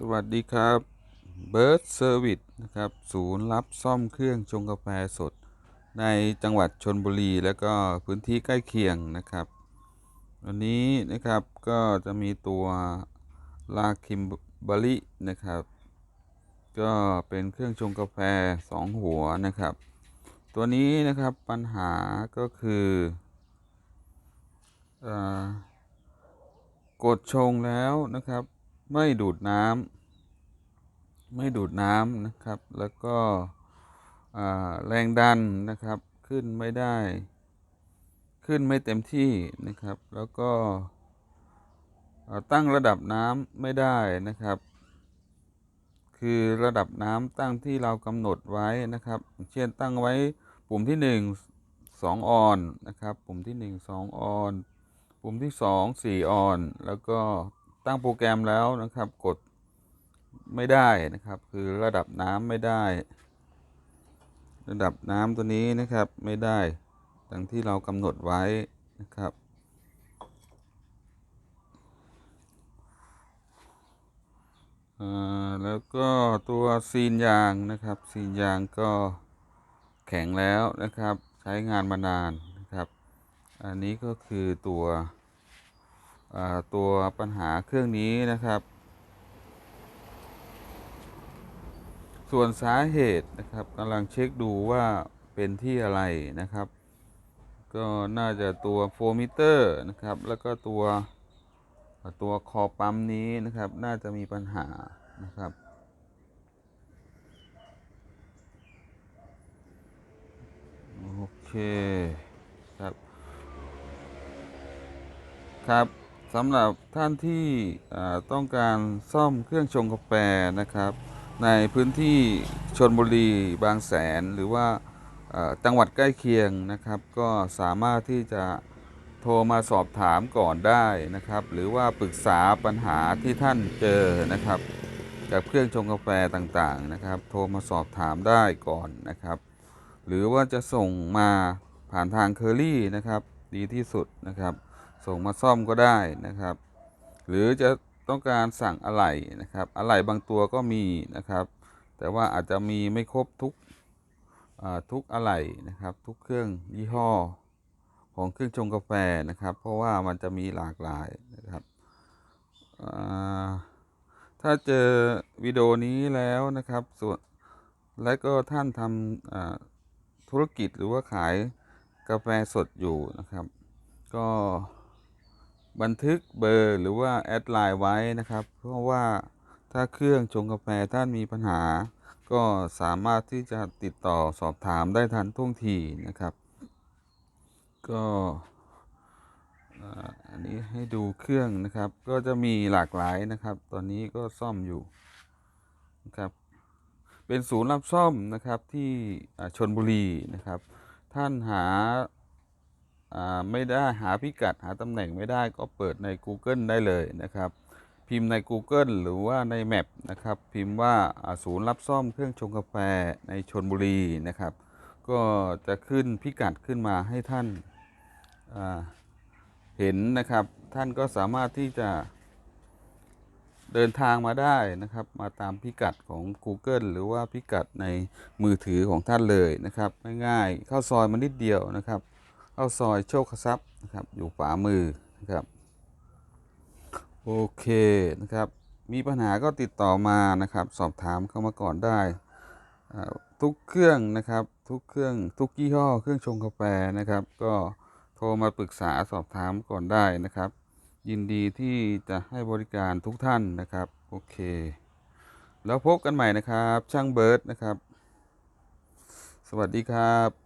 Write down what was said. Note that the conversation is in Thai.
สวัสดีครับเบิร์ดเซอร์วิสนะครับ ศูนย์รับซ่อมเครื่องชงกาแฟสด ในจังหวัดชนบุรี แล้วก็พื้นที่ใกล้เคียงนะครับ วันนี้นะครับก็จะมีตัวลาคิมบารินะครับ ก็เป็นเครื่องชงกาแฟ 2 หัวนะครับ ตัวนี้นะครับปัญหาก็คืออกดชงแล้วนะครับ ไม่ดูดน้ำไม่ดูดน้ำนะครับ แล้วก็แรงดันนะครับ ขึ้นไม่ได้ ขึ้นไม่เต็มที่นะครับ แล้วก็ตั้งระดับน้ำไม่ได้นะครับ คือระดับน้ำตั้งที่เรากำหนดไว้นะครับ เช่นตั้งไว้ปุ่มที่ 1 2 ออนนะครับ ปุ่มที่ 1 2 ออน ปุ่มที่ 2 4 ออน แล้วก็ ตั้งโปรแกรมแล้วนะครับ กดไม่ได้นะครับ คือระดับน้ำไม่ได้ ระดับน้ำตัวนี้นะครับไม่ได้ดังที่เรากำหนดไว้นะครับแล้วก็ตัวซีนยางนะครับ ซีนยางก็แข็งแล้วนะครับ ใช้งานมานานนะครับ อันนี้ก็คือตัว ตัวปัญหาเครื่องนี้นะครับ ส่วนสาเหตุนะครับกำลังเช็คดูว่าเป็นที่อะไรนะครับ ก็น่าจะตัวโฟมิเตอร์นะครับ แล้วก็ตัวตัวคอปั๊มนี้นะครับ น่าจะมีปัญหานะครับโอเคครับ ครับ สำหรับท่านที่ต้องการซ่อมเครื่องชงกาแฟนะครับ ในพื้นที่ชนบุรีบางแสนหรือว่าจังหวัดใกล้เคียงนะครับ ก็สามารถที่จะโทรมาสอบถามก่อนได้นะครับ หรือว่าปรึกษาปัญหาที่ท่านเจอนะครับ กับเครื่องชงกาแฟต่างๆนะครับ โทรมาสอบถามได้ก่อนนะครับ หรือว่าจะส่งมาผ่านทางเคอรี่นะครับ ดีที่สุดนะครับ ส่งมาซ่อมก็ได้นะครับ หรือจะต้องการสั่งอะไหล่นะครับอะไหล่บางตัวก็มีนะครับ แต่ว่าอาจจะมีไม่ครบทุกทุกอะไหล่นะครับ ทุกเครื่องยี่ห้อของเครื่องชงกาแฟนะครับ เพราะว่ามันจะมีหลากหลายนะครับถ้าเจอวิดีโอนี้แล้วนะครับส่วนและก็ท่านทำธุรกิจหรือว่าขายกาแฟสดอยู่นะครับ ก็ บันทึกเบอร์หรือว่าแอดไลน์ไว้นะครับ เพราะว่าถ้าเครื่องชงกาแฟท่านมีปัญหา ก็สามารถที่จะติดต่อสอบถามได้ทันท่วงทีนะครับ ก็อันนี้ให้ดูเครื่องนะครับ ก็จะมีหลากหลายนะครับ ตอนนี้ก็ซ่อมอยู่นะครับ เป็นศูนย์รับซ่อมนะครับที่ชนบุรีนะครับ ท่านหา ไม่ได้หาพิกัดหาตำแหน่งไม่ได้ก็เปิดใน Google ได้เลยนะครับ พิมพ์ใน Google หรือว่าใน Map นะครับพิมพ์ว่าศูนย์รับซ่อมเครื่องชงกาแฟในชนบุรีนะครับ ก็จะขึ้นพิกัดขึ้นมาให้ท่านาเห็นนะครับท่านก็สามารถที่จะเดินทางมาได้นะครับ มาตามพิกัดของ Google หรือว่าพิกัดในมือถือของท่านเลยนะครับ ง่ายๆ เข้าซอยมานิดเดียวนะครับ เข้าซอยโชคทรัพย์นะครับอยู่ขวามือนะครับโอเคนะครับมีปัญหาก็ติดต่อมานะครับสอบถามเข้ามาก่อนได้ทุกเครื่องนะครับทุกเครื่องทุกยี่ห้อเครื่องชงกาแฟนะครับ ก็โทรมาปรึกษาสอบถามก่อนได้นะครับ ยินดีที่จะให้บริการทุกท่านนะครับโอเค แล้วพบกันใหม่นะครับช่างเบิร์ดนะครับ สวัสดีครับ